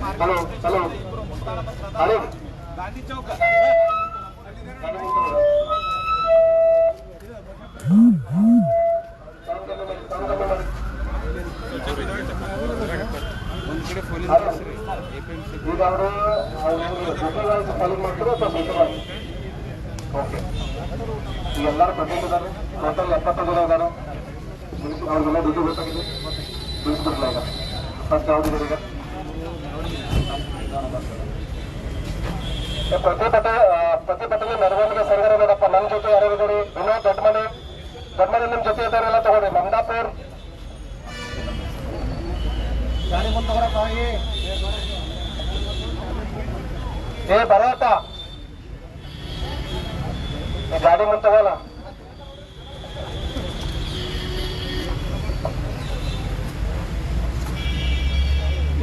Hello hello hello Gandhi Chowk ಈಗ ಅವರು okay ಎಲ್ಲರೂ ಪ್ರೆಸೆಂಟ್ ಇದ್ದಾರೆ ಟೋಟಲ್ ಎಪ್ಪತ್ತು ಜನ ಇದ್ದಾರೆ ಅವ್ರಿಗೆಲ್ಲ ದುಡ್ಡು ಬೇಕಾಗಿದೆ ಬಿಡಿಸ್ಬಿಡ್ಲ ಈಗ ಫಸ್ಟ್ ಯಾವ್ದು ಈಗ ಏ, ಪ್ರತಿಭಟನೆ ಆ, ಪ್ರತಿಭಟನೆ ಮೆರವಣಿಗೆ ಸಂಘಟನೆ ನೋಡಪ್ಪ ನನ್ನ ಜೊತೆ ಯಾರು ಇದ್ದಾರೆ ವಿನೋದ್ ದೊಡ್ಡಮನೆ ದೊಡ್ಡಮನೆ ನಿಮ್ ಜೊತೆ ಇದ್ದಾರೆಲ್ಲ ತಗೊಳ್ರಿ ಮಂದಾಪುರ್ ಗಾಡಿ ಮುಂದೆ ತಗೋರಪ್ಪ ಹಾಗೆ ಏ ಬರತ್ತ ಈ ಗಾಡಿ ಮುಂದೆ ತಗೋಲ್ಲ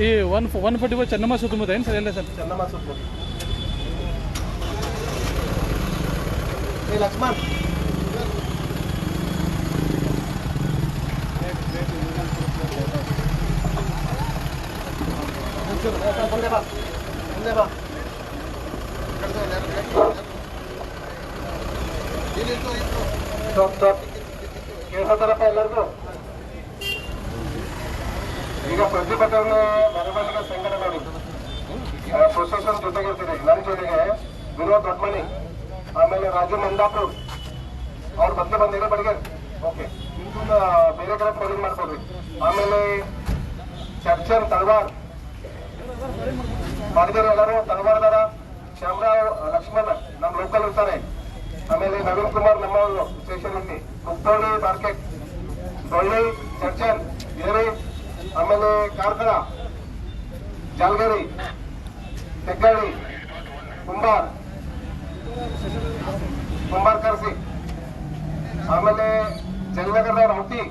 ಈ one one forty four Chennamma ಸುತ್ತಮುತ್ತ ಏನು ಸರ್? ಎಲ್ಲ ಸರ್? ಚೆನ್ನಮ್ಮ ಸುತ್ತಮುತ್ತ. ಏ, ಲಕ್ಷ್ಮಣ್. ಎಲ್ಲರಿಗೂ ಈಗ ಪ್ರತಿಭಟನೆ ಮೆರವಣಿಗೆ ಸಂಘಟನೆಗಳು ಪ್ರೊಸೆಸರ್ ಜೊತೆಗಿರ್ತೀರಿ. ನನ್ನ ಜೊತೆಗೆ ವಿನೋದ್ ದೊಡ್ಮನಿ, ಆಮೇಲೆ ರಾಜು ಮಂದಾಪುರ್, ಅವ್ರ ಬದಲು ಬಂದಿರೋ ಬಡಿಗೆ. ಓಕೆ ನಿಮ್ದನ್ನ ಬೇರೆ ಕಡೆ ಫೋನಿಂಗ್ ಮಾಡ್ಕೊಡ್ರಿ. ಆಮೇಲೆ ಚರ್ಚನ್ ತಳವಾರ್. ಮಾಡಿದಿರಿ ಎಲ್ಲರೂ ತಳವಾರದಾರ ಶ್ಯಾಮರಾವ್ ಲಕ್ಷ್ಮಣ್ ನಮ್ಮ ಲೋಕಲ್ ಇರ್ತಾರೆ. ಆಮೇಲೆ ನವೀನ್ ಕುಮಾರ್ ನಮ್ಮ ಸ್ಟೇಷನ್ ಇಲ್ಲಿ ಮುಕ್ತೋಳಿ ಮಾರ್ಕೆಟ್ ಡೊಳ್ಳಿ ಚರ್ಚನ್ ಏರಿ ಆಮೇಲೆ ಕಾರ್ಕಳ ಜಾಲ್ಗರಿ ತೆಗ್ಗಾಳಿ ಕುಂಬಾರ್ ಕುಂಬಾರ್ ಕರ್ಸಿ ಆಮೇಲೆ ಜಯನಗರದ ಔಟಿ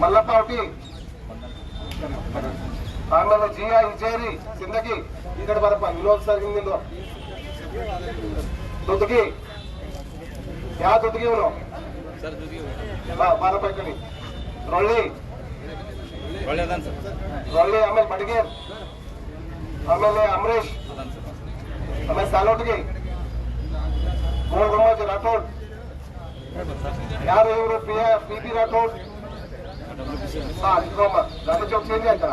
ಮಲ್ಲಪ್ಪ ಔಟಿ ಆಮೇಲೆ ಜಿಯಾ ಇಜೇರಿ ಸಿಂದಗಿ ಈ ಕಡೆ ಬರಪ್ಪ ವಿನೋದ್ ಸರ್ ಹಿಂದಿಂದು ದುದ್ಗಿ ಯಾವ ದುದ್ಗಿ ಇವನು ಬಾ ಬಾರಪ್ಪ ಈ ಕಡೆ ರೊಳ್ಳಿ ರೊಳ್ಳಿ ಆಮೇಲೆ ಮಡಿಗೇರ್. ಆಮೇಲೆ ಅಮರೇಶ್. ಆಮೇಲೆ ಸಾಲೋಟ್ಗಿ. ಗೋಲ್ಗುಮ್ಮಜ್ ರಾಠೋಡ್. ಯಾರು ಇವರು? P P B Rathod. Gandhi Chowk change ಆಯ್ತಾ?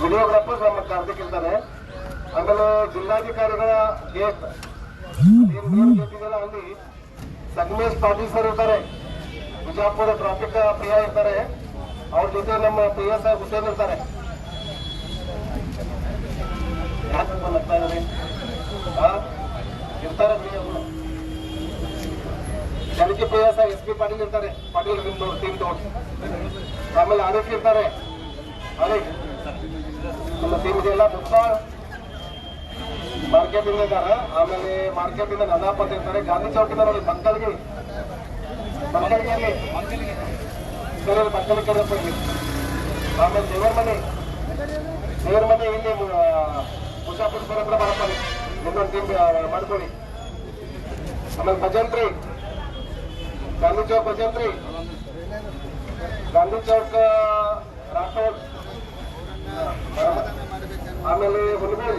ವಿಡಿಯೋಗ್ರಾಫರ್ಸ್ ನಮ್ಮ ಕಾರ್ತಿಕ್ ಇರ್ತಾರೆ. ಆಮೇಲೆ ಜಿಲ್ಲಾಧಿಕಾರಿಗಳ ಗೇಟ್. ಇದೆಯಲ್ಲ ಅಲ್ಲಿ. ಸಂಗಮೇಶ್ ಪಾಟೀಲ್ ಸರ್ ಇರ್ತಾರೆ ಬಿಜಾಪುರ ಟ್ರಾಫಿಕ್ ಪಿ ಐ ಇರ್ತಾರೆ ಅವ್ರ ಜೊತೆ ನಮ್ಮ ಪಿ ಎಸ್ ಐ ಹುಸೇನ್ ಇರ್ತಾರೆ ಯಾಕೆ ಫೋನ್ ಹಚ್ತಾ ಇದ್ದಾರೆ? ಆ? ಇರ್ತಾರೆ ಬಿಡಿ ಅವ್ರು. ಜನಕ್ಕೆ P S I S P Patil ಇರ್ತಾರೆ ಪಾಟೀಲ್ ನಿಮ್ದು ಟೀಮ್ ತಗೊಂಡು ಆಮೇಲೆ ಆರಿಫ್ ಇರ್ತಾರೆ ಆರಿಫ್ ನಮ್ಮ ಟೀಮ್ ಇದೆಲ್ಲ ಮುಕ್ತ ಮಾರ್ಕೆಟ್ ಇಂದ ಇದ್ದಾರೆ. ಆಮೇಲೆ ಮಾರ್ಕೆಟ್ ಇಂದ ನದಾಪತ್ ಇರ್ತಾರೆ. ಗಾಂಧಿ ಚೌಕಿಂದ ನೋಡಿ ಮಕ್ಕಳಿಗೆ ಮಕ್ಕಳಿಗೆ ಮಕ್ಕಳಿಗೆ ಇಲ್ಲಿ ಆಮೇಲೆ ದೇವರ ಮನೆ. ದೇವರ ಮನೆ ಇಲ್ಲಿ ಮುಷಾಪುರ ಹತ್ರ ಅಲ್ಲಿ. ಇನ್ನೊಂದು ಟೀಮ್ ಮಾಡ್ಕೊಳ್ಳಿ. ಆಮೇಲೆ ಭಜಂತ್ರಿ. ಗಾಂಧಿ ಚೌಕ್ ಭಜಂತ್ರಿ. ಗಾಂಧಿ ಚೌಕ್, ರಾಠೋಡ್. ಆಮೇಲೆ ಹುಲ್ಗೂರ್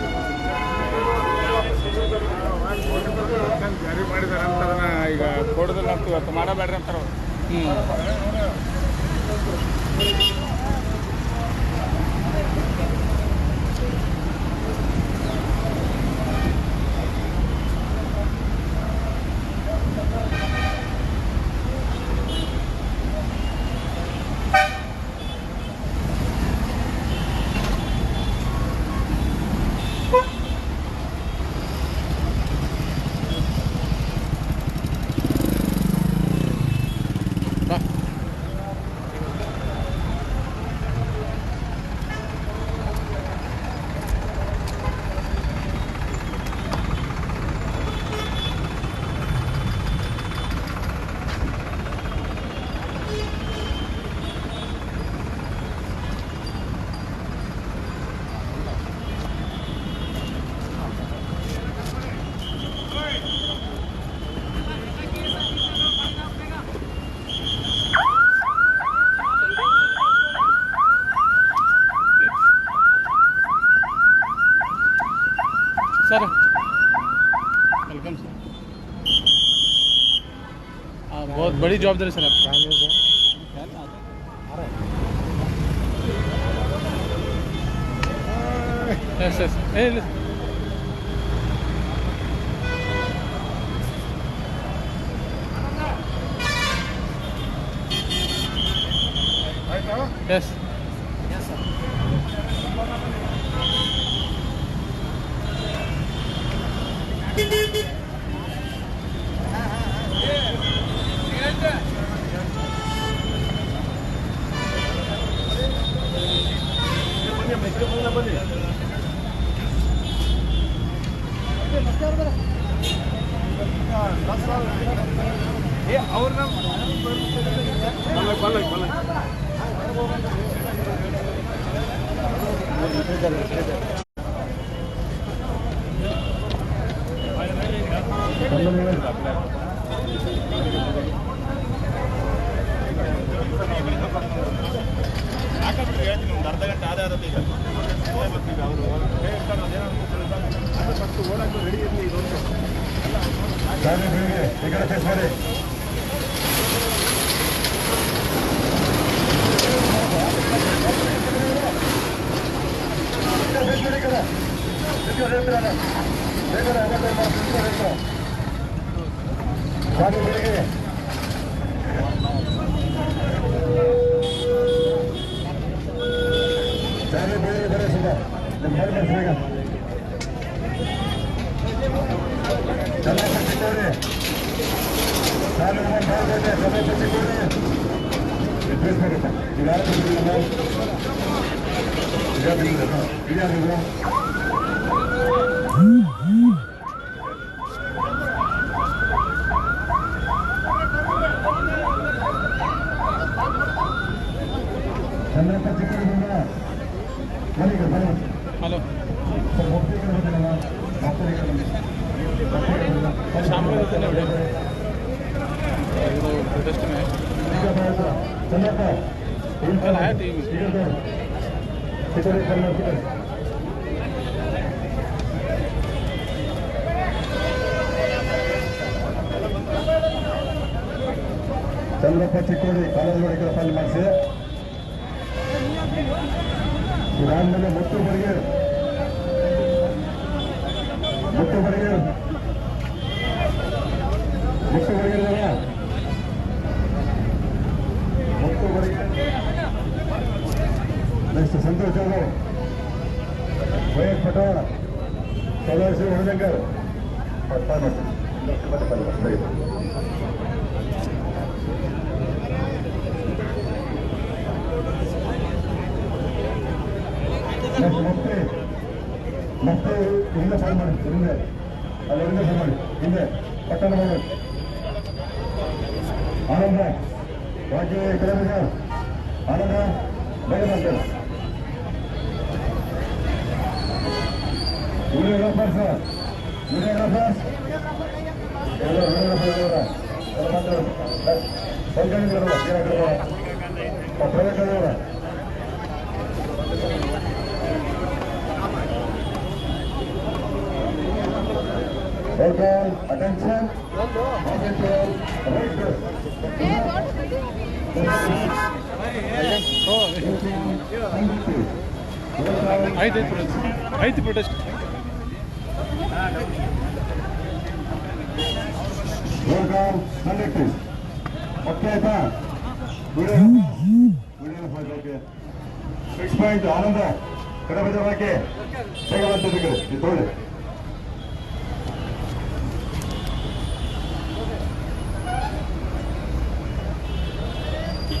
ಜಾರಿ ಮಾಡಿದಾರೆ ಅಂತ ಅದನ್ನ ಈಗ ಕೊಡೋದಿಲ್ಲ ಅಂತ ಇವತ್ತು ಮಾಡಬೇಡ್ರಿ ಅಂತಾರ वेलकम सर बहुत बड़ी जवाबदारी सर आपकी। Yes yes Yes. 나는 그게 내가한테 살해. 나는 그게 나는 그게 그랬습니다. 나는 그게 हैं वीडियो प्रोटेस्ट में कल आया टीवी ಚಂದ್ರಪ್ಪ ಚಿಕ್ಕೋಡಿ ಕಾಲೇಜುಗಳ ಕೆಲಸ ಮಾಡಿಸಿ ಇದಾದ್ಮೇಲೆ ಮುತ್ತು ಬರಿಗೆ ನೆಕ್ಸ್ಟ್ ಮತ್ತೆ ಮತ್ತೆ ಹಿಂದೆ ಫೈಲ್ ಮಾಡಿ ಹಿಂದೆ ಅಲ್ಲಿ ಹಿಂದೆ ಫೈಲ್ ಮಾಡಿ ಹಿಂದೆ ಪಟ್ಟಣ ಮಾಡಿ ಆನಂದ ಬಾಕಿ ಕಡಿಮೆ ಆನಂದ ಬೇಗ ಮಾಡ್ತೇನೆ ವಿಡಿಯೋಗ್ರಾಫರ್ ಸರ್ ವಿಡಿಯೋಗ್ರಾಫರ್ ಎಲ್ಲ ವಿಡಿಯೋಗ್ರಾಫರ್ ಸಂಘಟನೆಗಳಲ್ಲ ಪ್ರೈವೇಟ್ Okay, attention. Attention. ಓ ಆಯ್ತು ಆಯ್ತು ಪ್ರೊಟೆಸ್ಟ್ ಆಯ್ತು ಪ್ರೊಟೆಸ್ಟ್ Welcome, conductors. Okay, ಆಯ್ತಾ ವಿಡಿಯೋ ಓಕೆ ಆನಂದ ಕಡೆ ಬಜಾರಕ್ಕೆ ಬೇಗ ಬಂದಿದ್ದೀವಿ ಇದು ತಗೊಳ್ಳಿ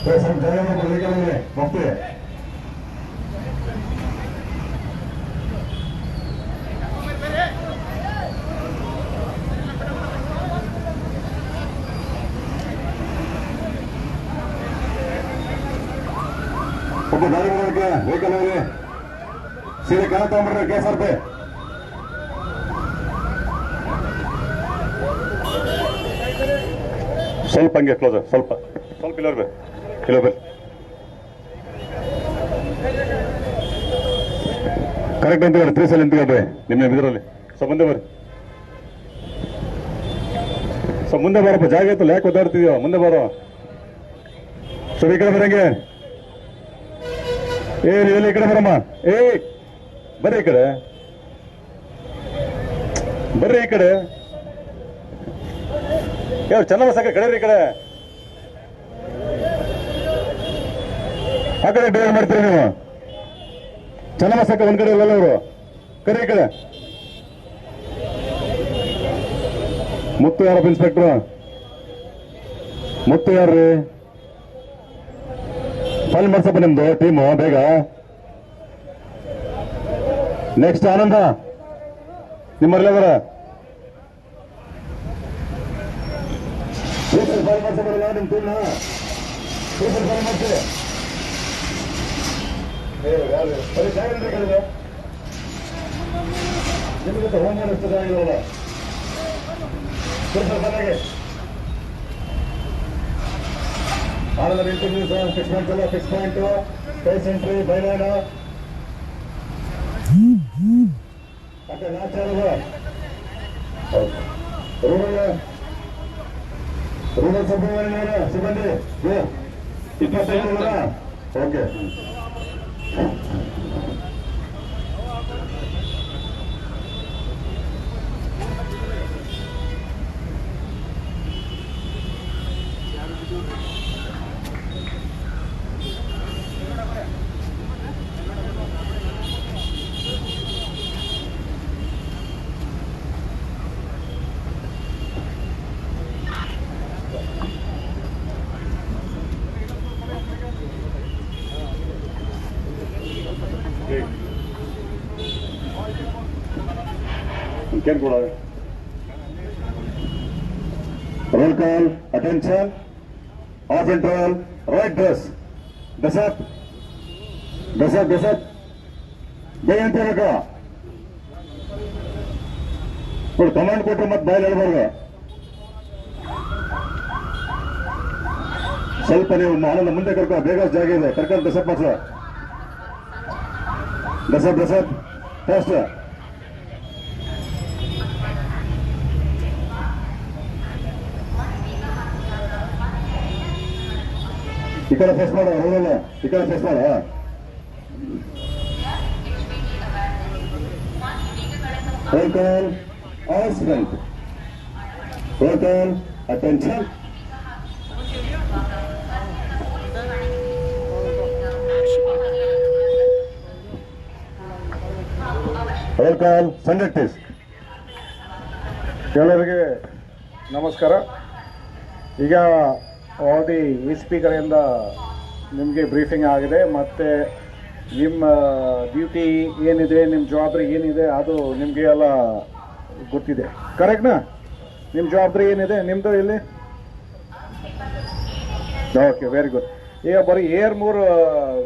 ಸ್ವಲ್ಪ ಜಯ ಬರಲಿಕ್ಕೆ ಮತ್ತೆ ಒಬ್ಬ ಗಾಡಿ ಬರೋದಕ್ಕೆ ವೆಹಿಕಲ್ ಅವರೇ ಸೀರೆ ಕಾಲ ತಗೊಂಡ್ರೆ ಕೆ ಎಸ್ ಆರ್ ಪಿ ಸ್ವಲ್ಪ ಹಂಗೆ ಕ್ಲೋಸ್ ಸ್ವಲ್ಪ ಸ್ವಲ್ಪ ಇಲ್ಲ ಬರ್ರಿ ಇಲ್ಲ ಬರ್ರಿ ಕರೆಕ್ಟ್ ಅಂತ ತ್ರೀ ಸಲ ನಿಂತ್ಕೊಳ್ರಿ ನಿಮ್ಮ ಇದರಲ್ಲಿ ಸೊ ಮುಂದೆ ಬರ್ರಿ. ಸೊ ಮುಂದೆ ಬರಪ್ಪ, ಜಾಗ ಇತ್ತು ಯಾಕೆ ಒದ್ದಾಡ್ತಿದ್ಯೋ? ಮುಂದೆ ಬರೋ. ಸೊ ಈ ಕಡೆ ಬರಂಗೆ. ಏ ಎಲ್ಲಿ ಈ ಕಡೆ ಬರಮ್ಮ? ಏ, ಬರ್ರಿ ಈ ಕಡೆ. ಬರ್ರಿ ಈ ಕಡೆ. ಯಾರು ಚೆನ್ನಮ್ಮ ಸಾಕ ಕಡೆ ಈ ಕಡೆ. ಆ ಕಡೆ ಡ್ರೈವ್ ಮಾಡ್ತೀರಿ ನೀವು? ಚನ್ನಮಸಕ್ಕೆ ಸಾಕ ಒಂದ್ ಕಡೆ ಇಲ್ಲಲ್ಲ ಅವರು. ಕರೆ ಕಡೆ. ಮುತ್ತು ಯಾರಪ್ಪ ಇನ್ಸ್ಪೆಕ್ಟ್ರು ಮುತ್ತು ಯಾರ್ರಿ? ಫೈಲ್ ಮಾಡ್ಸಪ್ಪ ನಿಮ್ದು ಟೀಮು ಬೇಗ. ನೆಕ್ಸ್ಟ್ ಆನಂದ. ನಿಮ್ಮಲ್ಲಿ ಅವರ ಫೈಲ್ ಮಾಡ್ಸಬಲ್ಲ ನಿಮ್ಮ ಟೀಮ್ನ ಫೈಲ್ ಮಾಡ್ಸಿ. ನಿಮಗೆ ಹೋಮ್ ಮಾಡಿಸ್ತದೆ ಆಗಿರೋಲ್ಲ ಸ್ವಲ್ಪ ಚೆನ್ನಾಗಿ ಆನಂದ ಇಂಟರ್ವ್ಯೂ ಫಿಕ್ಸ್ ಪಾಯಿಂಟ್ ಅಲ್ಲ ಫಿಕ್ಸ್ ಪಾಯಿಂಟ್ ಫೇಸ್ ಎಂಟ್ರಿ ಬೈಲೈನ ಮತ್ತೆ ಲಾಸ್ಟ್ ಯಾರದು ರೂರಲ್ ರೂರಲ್ ಸಿಬ್ಬಂದಿ ಸಿಬ್ಬಂದಿ ಇಪ್ಪತ್ತೈದು okay Thank you. ಕೇಳ್ಕೊಡ roll call attention of interval right dress dress up dress up dress up Jayanta ಬೇಕಾ ನೋಡಿ ಕಮಾಂಡ್ ಕೊಟ್ಟರೆ ಮತ್ತೆ ಬಾಯಲ್ಲಿ ಹೇಳ್ಬಾರ್ದು ಸ್ವಲ್ಪ ನೀವು ಆನಂದ ಮುಂದೆ ಕರ್ಕೊ, ಬೇಗ ಜಾಗ ಇದೆ. ಕರ್ಕೊಂಡು ಡೆಸಪ್ ಮಾತ್ರ ಡೆಸಪ್ ಡೆಸಪ್ ಫಾಸ್ಟ್ ಮಾಡ ರೋಡಲ್ಲ ಈ ಕಡೆ ಫೇಸ್ ಮಾಡ. Roll call all strength roll call attention roll ಎಲ್ಲರಿಗೆ ನಮಸ್ಕಾರ. ಈಗ ಆಲ್ರೆಡಿ ಈ ಕಡೆಯಿಂದ ನಿಮಗೆ ಬ್ರೀಫಿಂಗ್ ಆಗಿದೆ. ಮತ್ತು ನಿಮ್ಮ ಡ್ಯೂಟಿ ಏನಿದೆ ನಿಮ್ಮ ಜವಾಬ್ದಾರಿ ಏನಿದೆ, ಅದು ನಿಮಗೆ ಎಲ್ಲ ಗೊತ್ತಿದೆ. ಕರೆಕ್ಟ್ನಾ ನಿಮ್ಮ ಜವಾಬ್ದಾರಿ ಏನಿದೆ ನಿಮ್ಮದು ಇಲ್ಲಿ? ಓಕೆ ವೆರಿ ಗುಡ್ ಈಗ ಬರೀ ಏರ್ ಮೂರು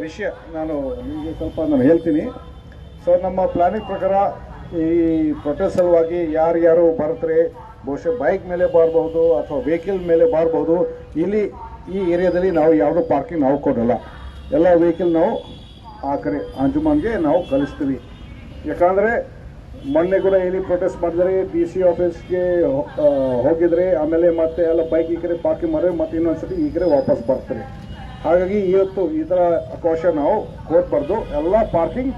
ವಿಷಯ ನಾನು ನಿಮಗೆ ಸ್ವಲ್ಪ ನಾನು ಹೇಳ್ತೀನಿ. ಸೊ ನಮ್ಮ ಪ್ಲಾನಿಂಗ್ ಪ್ರಕಾರ ಈ ಪ್ರೊಟೆಸ್ಟ್ ಸಲುವಾಗಿ ಯಾರ್ಯಾರು ಬರ್ತಾರೆ ಬಹುಶಃ ಬೈಕ್ ಮೇಲೆ ಬಾರಬಹುದು ಅಥವಾ ವೆಹಿಕಲ್ ಮೇಲೆ ಬಾರಬಹುದು. ಇಲ್ಲಿ ಈ ಏರಿಯಾದಲ್ಲಿ ನಾವು ಯಾವುದೋ ಪಾರ್ಕಿಂಗ್ ನಾವು ಕೊಡಲ್ಲ. ಎಲ್ಲ ವೆಹಿಕಲ್ ನಾವು ಆ ಕಡೆ ಅಂಜುಮನ್ಗೆ ನಾವು ಕಳಿಸ್ತೀವಿ. ಯಾಕಂದರೆ ಮೊನ್ನೆ ಕೂಡ ಇಲ್ಲಿ ಪ್ರೊಟೆಸ್ಟ್ ಮಾಡಿದರೆ ಡಿ ಸಿ ಆಫೀಸ್ಗೆ ಹೋಗಿದ್ರೆ, ಆಮೇಲೆ ಮತ್ತೆ ಎಲ್ಲ ಬೈಕ್ ಈ ಕಡೆ ಪಾರ್ಕಿಂಗ್ ಮಾಡಿದ್ರೆ ಮತ್ತೆ ಇನ್ನೊಂದ್ಸತಿ ಈ ಕಡೆ ವಾಪಸ್ ಬರ್ತಾರೆ. ಹಾಗಾಗಿ ಇವತ್ತು ಈ ಥರ ಅವಕಾಶ ನಾವು ಕೊಟ್ಬಾರ್ದು ಎಲ್ಲ ಪಾರ್ಕಿಂಗ್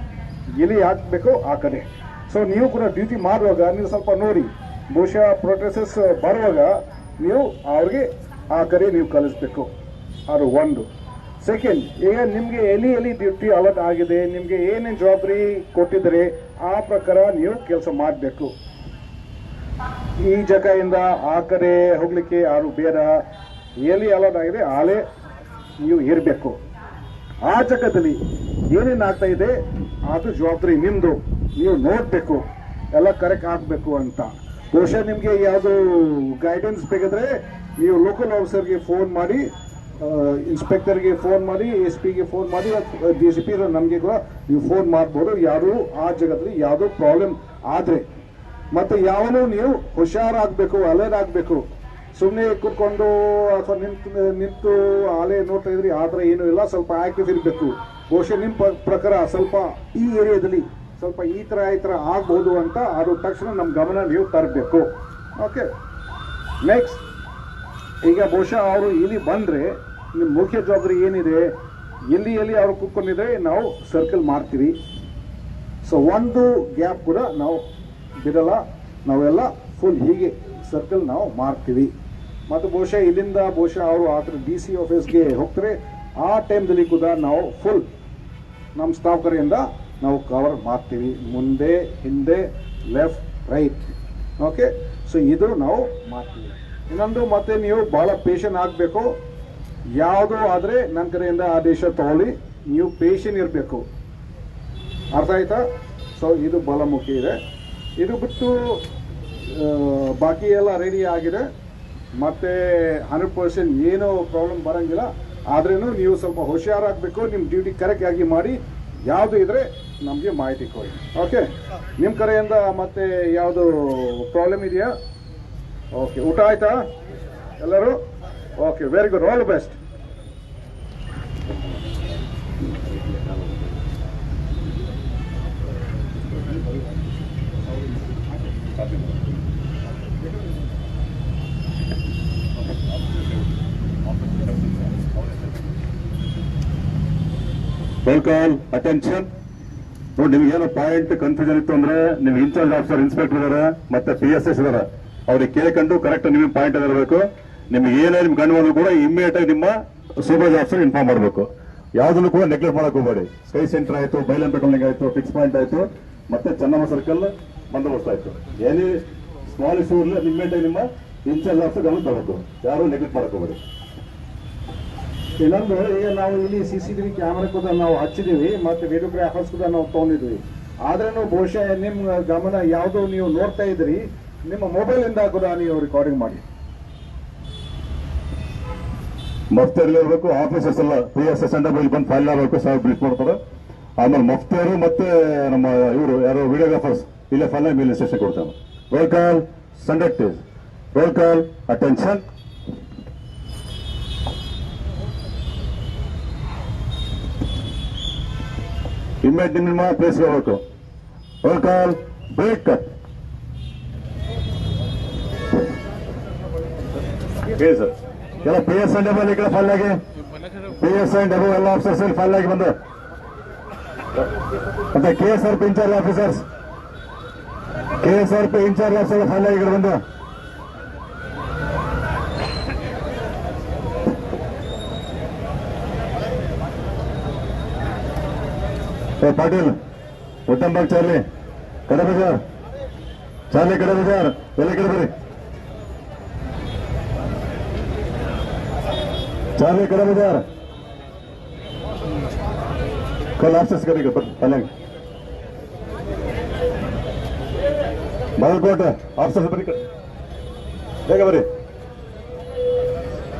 ಇಲ್ಲಿ ಹಾಕಬೇಕು ಆ ಕಡೆ. ಸೊ ನೀವು ಕೂಡ ಡ್ಯೂಟಿ ಮಾಡುವಾಗ ನೀವು ಸ್ವಲ್ಪ ನೋಡಿ. ಬಹುಶಃ ಪ್ರೊಟೆಸಸ್ ಬರುವಾಗ ನೀವು ಅವ್ರಿಗೆ ಆ ಕಡೆ ನೀವು ಕಲಿಸ್ಬೇಕು. ಅದು ಒಂದು. ಸೆಕೆಂಡ್ ಈಗ ನಿಮಗೆ ಎಲ್ಲಿ ಎಲ್ಲಿ ಡ್ಯೂಟಿ ಅಲರ್ಟ್ ಆಗಿದೆ, ನಿಮಗೆ ಏನೇನು ಜವಾಬ್ದಾರಿ ಕೊಟ್ಟಿದ್ದಾರೆ ಆ ಪ್ರಕಾರ ನೀವು ಕೆಲಸ ಮಾಡಬೇಕು. ಈ ಜಾಗದಿಂದ ಆ ಕಡೆ ಹೋಗ್ಲಿಕ್ಕೆ ಯಾರು ಬೇಡ. ಎಲ್ಲಿ ಅಲರ್ಟ್ ಆಗಿದೆ, ಆಲೇ ನೀವು ಇರಬೇಕು. ಆ ಜಾಗದಲ್ಲಿ ಏನೇನು ಆಗ್ತಾ ಇದೆ, ಅದು ಜವಾಬ್ದಾರಿ ನಿಮ್ಮದು ನೀವು ನೋಡಬೇಕು, ಎಲ್ಲ ಕರೆಕ್ಟ್ ಆಗಬೇಕು ಅಂತ. ಬಹುಶಃ ನಿಮಗೆ ಯಾವುದು ಗೈಡೆನ್ಸ್ ಬೇಕಾದ್ರೆ ನೀವು ಲೋಕಲ್ ಆಫೀಸರ್ಗೆ ಫೋನ್ ಮಾಡಿ ಇನ್ಸ್ಪೆಕ್ಟರ್ಗೆ ಫೋನ್ ಮಾಡಿ ಎಸ್ ಪಿಗೆ ಫೋನ್ ಮಾಡಿ ಡಿ ಸಿ ಪಿ ನಮಗೆ ಕೂಡ ನೀವು ಫೋನ್ ಮಾಡ್ಬೋದು. ಯಾರು ಆ ಜಗದಲ್ಲಿ ಯಾವುದೋ ಪ್ರಾಬ್ಲಮ್ ಆದರೆ. ಮತ್ತು ಯಾವನು ನೀವು ಹುಷಾರಾಗಬೇಕು ಅಲರ್ಟ್ ಆಗಬೇಕು ಸುಮ್ಮನೆ ಕೂತ್ಕೊಂಡು ಅಥವಾ ನಿಂತು ನಿಂತು ಅಲೆ ನೋಡ್ತಾ ಇದ್ರಿ, ಆದರೆ ಏನೂ ಇಲ್ಲ, ಸ್ವಲ್ಪ ಆಕ್ಟಿವ್ ಇರಬೇಕು. ಬಹುಶಃ ನಿಮ್ಮ ಪ್ರಕಾರ ಸ್ವಲ್ಪ ಈ ಏರಿಯಾದಲ್ಲಿ ಸ್ವಲ್ಪ ಈ ಥರ ಈ ಥರ ಆಗ್ಬೋದು ಅಂತ ಅದು ತಕ್ಷಣ ನಮ್ಮ ಗಮನ ನೀವು ತರಬೇಕು. ಓಕೆ ನೆಕ್ಸ್ಟ್ ಈಗ ಬಹುಶಃ ಅವರು ಇಲ್ಲಿ ಬಂದರೆ ನಿಮ್ಮ ಮುಖ್ಯ ಜವಾಬ್ದಾರಿ ಏನಿದೆ? ಎಲ್ಲಿ ಎಲ್ಲಿ ಅವರು ಕೂತ್ಕೊಂಡಿದ್ರೆ ನಾವು ಸರ್ಕಲ್ ಮಾಡ್ತೀವಿ. ಸೊ ಒಂದು ಗ್ಯಾಪ್ ಕೂಡ ನಾವು ಬಿಡಲ್ಲ. ನಾವೆಲ್ಲ ಫುಲ್ ಹೀಗೆ ಸರ್ಕಲ್ ನಾವು ಮಾಡ್ತೀವಿ. ಮತ್ತು ಬಹುಶಃ ಇಲ್ಲಿಂದ ಬಹುಶಃ ಅವರು ಆ ಥರ ಡಿ ಸಿ ಆಫೀಸ್ಗೆ ಹೋಗ್ತಾರೆ. ಆ ಟೈಮ್ದಲ್ಲಿ ಕೂಡ ನಾವು ಫುಲ್ ನಮ್ಮ ಸ್ಟಾಫ್ ನಾವು ಕವರ್ ಮಾಡ್ತೀವಿ. ಮುಂದೆ, ಹಿಂದೆ ಲೆಫ್ಟ್ ರೈಟ್ ಓಕೆ ಸೊ ಇದು ನಾವು ಮಾಡ್ತೀವಿ. ಇನ್ನೊಂದು ಮತ್ತೆ ನೀವು ಭಾಳ ಪೇಷನ್ ಆಗಬೇಕು. ಯಾವುದು ಆದರೆ ನನ್ನ ಕಡೆಯಿಂದ ಆದೇಶ ತಗೊಳ್ಳಿ. ನೀವು ಪೇಷನ್ ಇರಬೇಕು. ಅರ್ಥ ಆಯ್ತಾ? ಸೊ ಇದು ಬಹಳ ಮುಖ್ಯ ಇದೆ. ಇದು ಬಿಟ್ಟು ಬಾಕಿ ಎಲ್ಲ ರೆಡಿ ಆಗಿದೆ. ಮತ್ತೆ ಹಂಡ್ರೆಡ್ ಪರ್ಸೆಂಟ್ ಏನೂ ಪ್ರಾಬ್ಲಮ್ ಬರೋಂಗಿಲ್ಲ. ಆದ್ರೂ ನೀವು ಸ್ವಲ್ಪ ಹುಷಾರಾಗಬೇಕು. ನಿಮ್ಮ ಡ್ಯೂಟಿ ಕರೆಕ್ಟಾಗಿ ಮಾಡಿ. ಯಾವುದು ಇದ್ರೆ ನಮಗೆ ಮಾಹಿತಿ ಕೊಡಿ. ಓಕೆ ನಿಮ್ಮ ಕಡೆಯಿಂದ ಮತ್ತೆ ಯಾವುದು ಪ್ರಾಬ್ಲಮ್ ಇದೆಯಾ? ಓಕೆ ಊಟ ಆಯ್ತಾ? ಎಲ್ಲರೂ? Okay very good all best Welcome. Attention ನೋಡಿ, ನಿಮ್ಗೆ ಏನೋ ಪಾಯಿಂಟ್ ಕನ್ಫ್ಯೂಷನ್ ಇತ್ತು ಅಂದ್ರೆ ನಿಮ್ ಇನ್ಚಾರ್ಜ್ ಆಫೀಸರ್ ಇನ್ಸ್ಪೆಕ್ಟರ್ ಇದಾರೆ, ಮತ್ತೆ ಪಿ ಎಸ್ ಎಸ್ ಇದಾರೆ. ಅವ್ರಿಗೆ ಕೇಳ್ಕೊಂಡು ಕರೆಕ್ಟ್ ನಿಮಗೆ ಪಾಯಿಂಟ್ ಇರಬೇಕು ನಿಮ್ಗೆ ಏನೇ ನಿಮ್ ಗಂಡು ಬಂದ್ರು ಕೂಡ ಇಮಿಡಿಯೇಟ್ ಆಗಿ ನಿಮ್ಮ ಸೂಪರ್ವೈಸರ್ ಆಫೀಸರ್ ಇನ್ಫಾರ್ಮ್ ಮಾಡಬೇಕು. ಯಾವ್ದನ್ನು ಕೂಡ ನೆಗ್ಲೆಕ್ಟ್ ಮಾಡಕ್ ಹೋಗಬೇಡಿ. ಸ್ಕೈ ಸೆಂಟರ್ ಆಯ್ತು ಬೈಲಂ ಪೆಟ್ರೋಲಿಂಗ್ ಆಯ್ತು ಫಿಕ್ಸ್ ಪಾಯಿಂಟ್ ಆಯ್ತು, ಮತ್ತೆ ಚೆನ್ನಮ್ಮ ಸರ್ಕಲ್ ಬಂದೋಬಸ್ತ್ ಆಯ್ತು. ಏನೇ ಸ್ಮಾಲ್ ಇಶ್ಯೂ ಇಲ್ಲ ಇಮ್ಮಿಡಿಯೇಟ್ ಆಗಿ ನಿಮ್ಮ ಇನ್ಚಾರ್ಜ್ ಆಫೀಸರ್ ಗಮನ ತಗೋಬೇಕು ಯಾರು ನೆಗ್ಲೆಕ್ಟ್ ಮಾಡಕ್ ಹೋಗಬೇಡಿ. ಇನ್ನೊಂದು ಈಗ ನಾವು ಇಲ್ಲಿ C C T V camera ಕೂಡ ನಾವು ಹಚ್ಚಿದೀವಿ, ಮತ್ತೆ ವಿಡಿಯೋಗ್ರಾಫರ್ಸ್ ಕೂಡ ನಾವು ತಗೊಂಡಿದ್ವಿ. ಆದ್ರೂ ಬಹುಶಃ ನಿಮ್ಮ ಗಮನ ಯಾವುದು ನೀವು ನೋಡ್ತಾ ಇದ್ರಿ, ನಿಮ್ಮ ಮೊಬೈಲ್ ಇಂದ ಕೂಡ ನೀವು ರೆಕಾರ್ಡಿಂಗ್ ಮಾಡಿ. ಮಫ್ತರ್ ಇರಬೇಕು ಆಫೀಸರ್ಸ್ ಎಲ್ಲ ಪಿ ಎಸ್ ಎಸ್ ಅಂಡ್ ಬಂದು ಫೈಲ್ ಆಗಬೇಕು ಸಾಹೇಬ್ ಬ್ರೀಫ್ ಮಾಡ್ತಾರೆ. ಆಮೇಲೆ ಮಫ್ತೇರು ಮತ್ತೆ ನಮ್ಮ ಇವರು, ಯಾರು ವಿಡಿಯೋಗ್ರಾಫರ್ಸ್ ಇಲ್ಲೇ ಫೈಲ್ ಮೇಲೆ ಸೆಷನ್ ಕೊಡ್ತಾರೆ. Roll call call attention immediate ನಿಮ್ಮ ಪ್ಲೇಸ್ಗೆ ಹೋಗ್ಬೇಕು ರೋಲ್ ಕಾಲ್ ಬ್ರೇಕ್ ಕಟ್ ಹೇಳಿ ಸರ್ ಎಲ್ಲ ಪಿ ಎಸ್ ಅಂಡ್ ಎಬಲ್ ಈ ಕಡೆ ಫೈಲ್ ಆಗಿ ಪಿ ಎಸ್ ಅಂಡ್ ಎಬಲ್ ಎಲ್ಲ ಆಫೀಸರ್ಸ್ ಫೈಲ್ ಆಗಿ ಬಂದು ಮತ್ತೆ K S R P in charge officers K S R P in charge officer file ಆಗಿ ಈ ಕಡೆ ಬಂದು ಏ ಪಾಟೀಲ್ ಉತ್ತಂಬಾಗ್ ಚಾರ್ಲಿ ಕಡೆ ಬಜಾರ್ ಚಾರ್ಲಿ ಕಡೆ ಬಜಾರ್ ಎಲ್ಲ ಕಡೆ ಬರ್ರಿ चार्ली कड़ा बाजार कल आफिस करेगा पर अलग बालकोट आफिस बरी कर ಬೇಗ ಬರಿ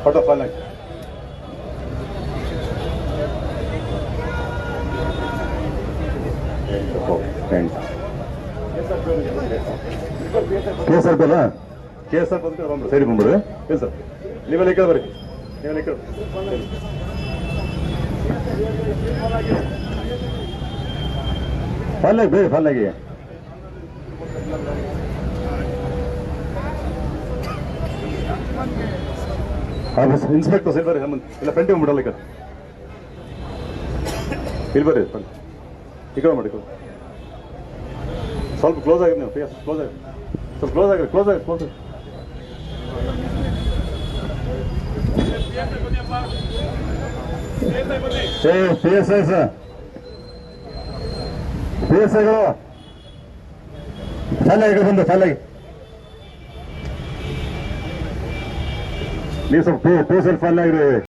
ಫೋಟೋ ಫೈಲ್ ಹಾಕಿ ಕೆ ಸರ್ ಸೈಡ್ ಏನು ನೀವೆಲ್ಲ ಬರ್ರಿ. ನೀವೆಲ್ಲ ಕಡೆ ಫಲ್ಲಾಗಿ ಬೇಗ ಫಲ್ಲಾಗಿ ಇನ್ಸ್ಪೆಕ್ಟರ್ ಸೈಡ್ ಬರ್ರಿ ಹಮ್ಮನ್ ಇಲ್ಲ ಫ್ರಂಟ್ ಬಿಡಲ್ಲ ಇಲ್ಲಿ ಬರ್ರಿ ಈ ಮಾಡಿ ಸ್ವಲ್ಪ ಕ್ಲೋಸ್ ಆಗಿದೆ ನೀವು ಫೇಸ್ ಕ್ಲೋಸ್ ಆಗಿದೆ ಸ್ವಲ್ಪ ಕ್ಲೋಸ್ ಆಗಿದೆ ಕ್ಲೋಸ್ ಆಗಿದೆ ಕ್ಲೋಸ್ ಆಗಿದೆ A P I sir. P S ಐಗಳು ಫಲ್ಲಾಗಿ ಬಂದು, ಚೆನ್ನಾಗಿ. ನೀವು ಸ್ವಲ್ಪ ಪಿ ಎಸ್ ಐ ಫಲ್ ಆಗಿರಿ.